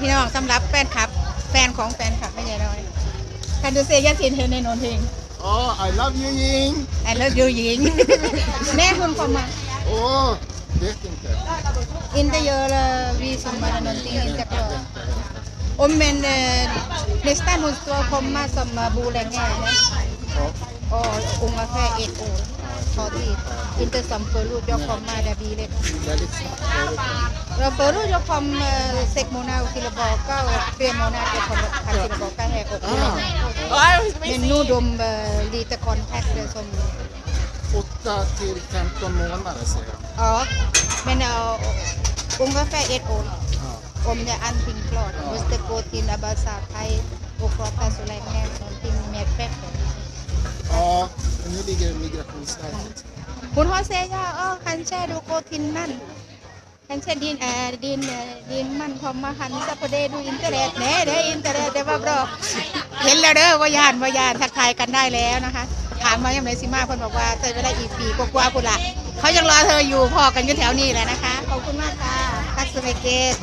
พี่น้องสำหรับแฟนคลับแฟนของแฟนคลับไม่ใหญ่น้อยคันดูเซ์ยาสินเธอในนนทิงอ๋ I love you, Ying. ไอ้เลิฟยูยิงแม่คุณความมาอ Oh, this thing. อินเตอร์เยอรวีสมมารนนทิงอินเตอร์เยอร์อมเมนเนสตันมุสตัวคมมาสมบูแรงแง่นะ Oh, อ๋อองค์กาแฟเอ็ดโอทอทีอินเตอร์สัมเฟอร์ลูกยอคอมมาดาบีเลยเราเปรู้จะคอมเซ็กโมนาคิลบอกก็เฟียโมนาเป็นอมคิลบอกก็แหกออกเมนูดมลีตะคอนแพ็คเดลยสมอุตตาคิลแคมตัวมงันมาละเสียอ๋อเมนูกุ้งกาแฟเอทโอนผมเนี่ยอันพิงคลอดมุสเตโปรตีนอาบาซาไทยโอครอตาสุไลแม่อมทีมเมดแป็คอ๋อนี่ดีเกินมีกระคุณใช่คุณฮอเซย่าอ๋อคันแช่ดูโกตินนั่น k งเช่นดินเอ n din m a อ t h o m m ม hansa p หันสะพเดดูอินเน็ต่เด้อทอร์เน็ตเด้อว่าบรอเห็นแล้วเด้อว่ยานว่ยานทักทายกันได้แล้วนะคะถามมายังไงสิมาคนบอกว่าเธอเวลาอีกปีกว่าๆพุณล่ะเขายังรอเธออยู่พอกันอยู่แถวนี้แหละนะคะขอบคุณมากค่ะทักสเมเกต